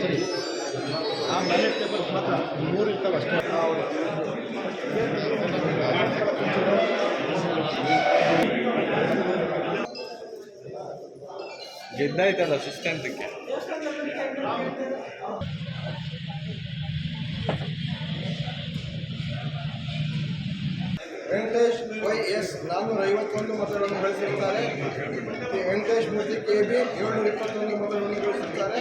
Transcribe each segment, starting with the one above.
ಸರಿ. ಆ ballot paper ಮಾತ್ರ ಮೂರು ಇರ್ತವೆ ಅಷ್ಟೇ. ಗೆದ್ದಾಯ್ತಲ್ಲ ಸಿಸ್ಟೆಂಟಕ್ಕೆ ವೈ ಎಸ್ ನಾನ್ನೂರ ಐವತ್ತೊಂದು ಮತಗಳನ್ನು ಗಳಿಸಿರುತ್ತಾರೆ ವೆಂಕಟೇಶ್ ಮೂರ್ತಿ ಕೆ ಬಿ ಏಳ್ನೂರ ಇಪ್ಪತ್ತೊಂದು ಮತಗಳನ್ನು ಗಳಿಸಿರುತ್ತಾರೆ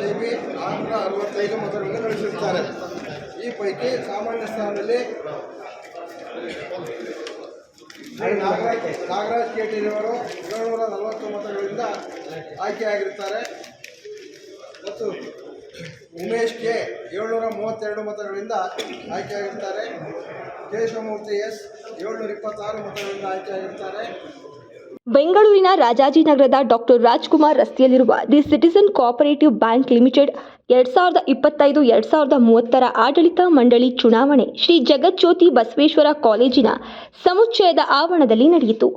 ಜೆ ಬಿ ಆರುನೂರ ಅರವತ್ತೈದು ಮತಗಳನ್ನು ಗಳಿಸಿರುತ್ತಾರೆ ಈ ಪೈಕಿ ಸಾಮಾನ್ಯ ಸ್ಥಾನದಲ್ಲಿ ನಾಗರಾಜ್ ನಾಗರಾಜ್ ಕೇಟಿರವರು ಏಳ್ನೂರ ನಲವತ್ತು ಮತಗಳಿಂದ ಆಯ್ಕೆಯಾಗಿರುತ್ತಾರೆ ಮತ್ತು ಉಮೇಶ್ ಕೆ ಏಳ್ನೂರ ಮೂವತ್ತೆರಡು ಮತಗಳಿಂದ ಆಯ್ಕೆಯಾಗಿರ್ತಾರೆ. ಕೇಶವಮೂರ್ತಿ ಎಸ್, ಏಳ್ನೂರ ಇಪ್ಪತ್ತಾರು ಮತಗಳಿಂದ ಆಯ್ಕೆಯಾಗಿರ್ತಾರೆ. ಬೆಂಗಳೂರಿನ ರಾಜಾಜಿನಗರದ ಡಾಕ್ಟರ್ ರಾಜ್ಕುಮಾರ್ ರಸ್ತೆಯಲ್ಲಿರುವ the citizen cooperative bank limited ಎರಡ್ ಸಾವಿರದ ಇಪ್ಪತ್ತೈದು, ಎರಡ್ ಸಾವಿರದ ಮೂವತ್ತರ ಆಡಳಿತ ಮಂಡಳಿ ಚುನಾವಣೆ ಶ್ರೀ ಜಗಜ್ಯೋತಿ ಬಸವೇಶ್ವರ ಕಾಲೇಜಿನ ಸಮುಚ್ಚಯದ ಆವರಣದಲ್ಲಿ ನಡೆಯಿತು.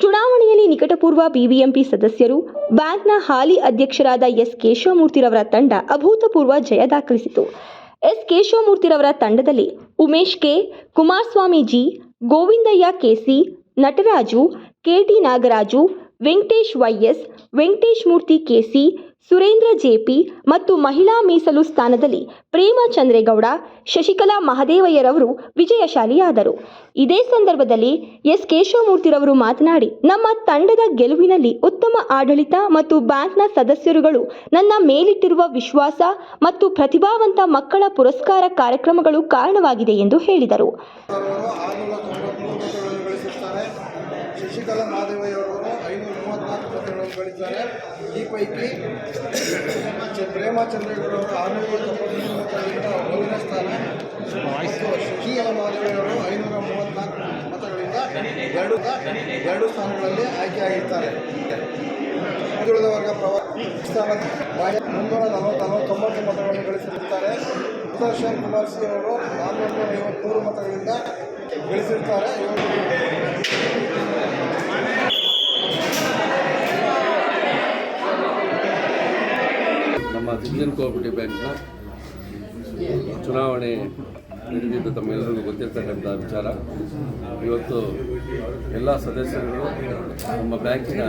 ಚುನಾವಣೆಯಲ್ಲಿ ನಿಕಟಪೂರ್ವ ಬಿಬಿಎಂಪಿ ಸದಸ್ಯರು, ಬ್ಯಾಂಕ್ನ ಹಾಲಿ ಅಧ್ಯಕ್ಷರಾದ ಎಸ್. ಕೇಶವಮೂರ್ತಿರವರ ತಂಡ ಅಭೂತಪೂರ್ವ ಜಯ ದಾಖಲಿಸಿತು. ಎಸ್. ಕೇಶವಮೂರ್ತಿರವರ ತಂಡದಲ್ಲಿ Umesh K. Kumaraswamy G Govindaiah KC Nataraju KT Nagaraju Venkatesh YS Venkatesh Murthy KC Surendra JP ಮತ್ತು ಮಹಿಳಾ ಮೀಸಲು ಸ್ಥಾನದಲ್ಲಿ ಪ್ರೇಮ ಚಂದ್ರೇಗೌಡ, ಶಶಿಕಲಾ ಮಹದೇವಯ್ಯರವರು ವಿಜಯಶಾಲಿಯಾದರು. ಇದೇ ಸಂದರ್ಭದಲ್ಲಿ ಎಸ್ ಕೇಶವಮೂರ್ತಿರವರು ಮಾತನಾಡಿ, ನಮ್ಮ ತಂಡದ ಗೆಲುವಿನಲ್ಲಿ ಉತ್ತಮ ಆಡಳಿತ ಮತ್ತು ಬ್ಯಾಂಕ್ನ ಸದಸ್ಯರುಗಳು ನನ್ನ ಮೇಲಿಟ್ಟಿರುವ ವಿಶ್ವಾಸ ಮತ್ತು ಪ್ರತಿಭಾವಂತ ಮಕ್ಕಳ ಪುರಸ್ಕಾರ ಕಾರ್ಯಕ್ರಮಗಳು ಕಾರಣವಾಗಿದೆ ಎಂದು ಹೇಳಿದರು. ಶಶಿಕಲಾ ಮಹಾದೇವಯ್ಯವರು ಮೂವತ್ತ್ನಾಲ್ಕು ಈ ಪೈಕಿ ಚ- ಪ್ರೇಮ ಚಂದ್ರೇಗೌಡವರು ಆರುನೂರ ತೊಂಬತ್ಮೂರು ಮತಗಳಿಂದ ಮೊದಲನೇ ಸ್ಥಾನ. ಮತ್ತು ಮಹಾದೇವಯ್ಯವರು ಐನೂರ ಮೂವತ್ತ್ನಾಲ್ಕು ಮತಗಳಿಂದ ಎರಡು ಎರಡು ಸ್ಥಾನಗಳಲ್ಲಿ ಆಯ್ಕೆಯಾಗಿದ್ದಾರೆ ಹಿಂದುಳಿದ ವರ್ಗ ಪ್ರವ ಸ್ಥಾನ ಮುನ್ನೂರ ನಲವತ್ತು ನಲವತ್ತೊಂಬತ್ತು ಮತಗಳನ್ನು ಗಳಿಸಿರುತ್ತಾರೆ. ಸುದರ್ಶನ್ ಕುಮಾರ್ ಸಿ ಅವರು ನಾನ್ನೂರ ಐವತ್ಮೂರು ಮತಗಳಿಂದ ಗಳಿಸಿರ್ತಾರೆ ನಮ್ಮ ಕೋಆಪರೇಟಿವ್ ಬ್ಯಾಂಕ್ನ ಚುನಾವಣೆ ನಡೆದಿದ್ದು ತಮ್ಮೆಲ್ಲರಿಗೂ ಗೊತ್ತಿರ್ತಕ್ಕಂಥ ವಿಚಾರ. ಇವತ್ತು ಎಲ್ಲ ಸದಸ್ಯರುಗಳು ನಮ್ಮ ಬ್ಯಾಂಕಿನ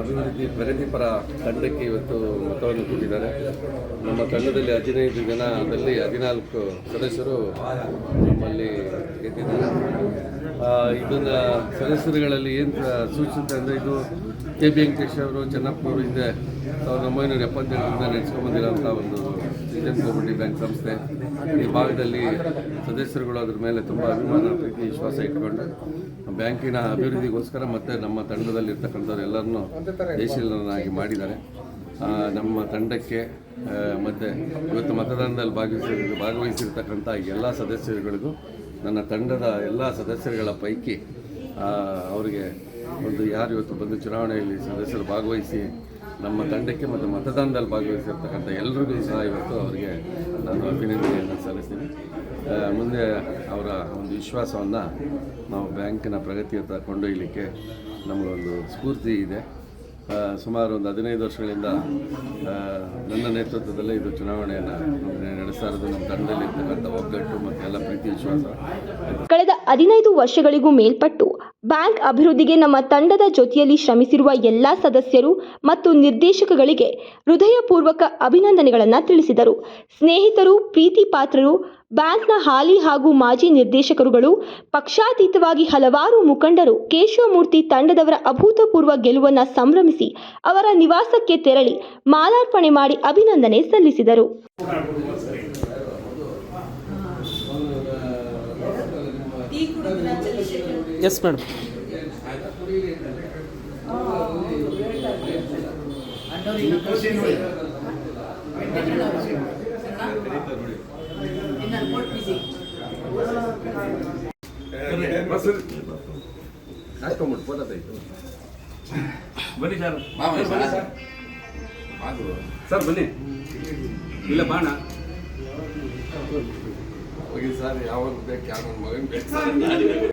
ಅಭಿವೃದ್ಧಿ ಪ್ರಗತಿಪರ ತಂಡಕ್ಕೆ ಇವತ್ತು ಮತವನ್ನು ಕೊಟ್ಟಿದ್ದಾರೆ. ನಮ್ಮ ತಂಡದಲ್ಲಿ ಹದಿನೈದು ಜನದಲ್ಲಿ ಹದಿನಾಲ್ಕು ಸದಸ್ಯರು ನಮ್ಮಲ್ಲಿ ಗೆದ್ದಿದ್ದಾರೆ ಇದನ್ನು ಸದಸ್ಯರುಗಳಲ್ಲಿ ಏನು ಸೂಚಿಸುತ್ತೆ ಅಂದರೆ ಇದು ಕೆ. ಬಿ. ವೆಂಕಟೇಶ್ ಅವರು ಚೆನ್ನಪ್ಪನವರು ಹಿಂದೆ ಸಾವಿರದ ಒಂಬೈನೂರ ಎಪ್ಪತ್ತೆಂಟರಿಂದ ನಡೆಸ್ಕೊಂಡ್ಬಂದಿರೋಂಥ ಒಂದು ಇಂಡಿಯನ್ ಕೋಆಪರೇಟಿವ್ ಬ್ಯಾಂಕ್ ಸಂಸ್ಥೆ. ಈ ಭಾಗದಲ್ಲಿ ಸದಸ್ಯರುಗಳು ಅದ್ರ ಮೇಲೆ ತುಂಬ ಅಭಿಮಾನ ವಿಶ್ವಾಸ ಇಟ್ಕೊಂಡು ಬ್ಯಾಂಕಿನ ಅಭಿವೃದ್ಧಿಗೋಸ್ಕರ ಮತ್ತು ನಮ್ಮ ತಂಡದಲ್ಲಿರ್ತಕ್ಕಂಥವ್ರು ಎಲ್ಲರನ್ನೂ ದೇಶೀಯರನ್ನಾಗಿ ಮಾಡಿದ್ದಾರೆ. ನಮ್ಮ ತಂಡಕ್ಕೆ ಮತ್ತು ಇವತ್ತು ಮತದಾನದಲ್ಲಿ ಭಾಗವಹಿಸಿ ಭಾಗವಹಿಸಿರ್ತಕ್ಕಂಥ ಎಲ್ಲ ಸದಸ್ಯರುಗಳಿಗೂ, ನನ್ನ ತಂಡದ ಎಲ್ಲ ಸದಸ್ಯರುಗಳ ಪೈಕಿ ಅವರಿಗೆ ಒಂದು ಯಾರು ಇವತ್ತು ಬಂದು ಚುನಾವಣೆಯಲ್ಲಿ ಸದಸ್ಯರು ಭಾಗವಹಿಸಿ, ನಮ್ಮ ತಂಡಕ್ಕೆ ಮತ್ತು ಮತದಾನದಲ್ಲಿ ಭಾಗವಹಿಸಿರ್ತಕ್ಕಂಥ ಎಲ್ರಿಗೂ ಸಹ ಇವತ್ತು ಅವರಿಗೆ ನಾನು ಅಭಿನಂದನೆಯನ್ನು ಸಲ್ಲಿಸ್ತೀನಿ. ಮುಂದೆ ಅವರ ಒಂದು ವಿಶ್ವಾಸವನ್ನು ನಾವು ಬ್ಯಾಂಕಿನ ಪ್ರಗತಿಯತ್ತ ಕೊಂಡೊಯ್ಯಲಿಕ್ಕೆ ನಮಗೊಂದು ಸ್ಫೂರ್ತಿ ಇದೆ. ಸುಮಾರು ಒಂದು ಹದಿನೈದು ವರ್ಷಗಳಿಂದ ನನ್ನ ನೇತೃತ್ವದಲ್ಲೇ ಇದು ಚುನಾವಣೆಯನ್ನು ನಡೆಸ್ತಾ ಇರೋದು, ನಮ್ಮ ತಂಡದಲ್ಲಿ ಇರ್ತಕ್ಕಂಥ ಒಗ್ಗಟ್ಟು ಮತ್ತು ಎಲ್ಲ ಪ್ರೀತಿ, ವಿಶ್ವಾಸ. ಕಳೆದ ಹದಿನೈದು ವರ್ಷಗಳಿಗೂ ಮೇಲ್ಪಟ್ಟು ಬ್ಯಾಂಕ್ ಅಭಿವೃದ್ಧಿಗೆ ನಮ್ಮ ತಂಡದ ಜೊತೆಯಲ್ಲಿ ಶ್ರಮಿಸಿರುವ ಎಲ್ಲ ಸದಸ್ಯರು ಮತ್ತು ನಿರ್ದೇಶಕಗಳಿಗೆ ಹೃದಯಪೂರ್ವಕ ಅಭಿನಂದನೆಗಳನ್ನು ತಿಳಿಸಿದರು. ಸ್ನೇಹಿತರು, ಪ್ರೀತಿ ಪಾತ್ರರು ಬ್ಯಾಂಕ್ನ ಹಾಲಿ ಹಾಗೂ ಮಾಜಿ ನಿರ್ದೇಶಕರುಗಳು ಪಕ್ಷಾತೀತವಾಗಿ ಹಲವಾರು ಮುಖಂಡರು ಕೇಶವಮೂರ್ತಿ ತಂಡದವರ ಅಭೂತಪೂರ್ವ ಗೆಲುವನ್ನು ಸಂಭ್ರಮಿಸಿ ಅವರ ನಿವಾಸಕ್ಕೆ ತೆರಳಿ ಮಾಲಾರ್ಪಣೆ ಮಾಡಿ ಅಭಿನಂದನೆ ಸಲ್ಲಿಸಿದರು. ಬನ್ನಿ ಸರ್. ಸರ್ ಬನ್ನಿ ಇಲ್ಲ ಬಾಣ. ಹೋಗಿ ಸರ್ ಯಾವಾಗ ಬೇಕು ಯಾವ ಮಗನ ಬೇಕು?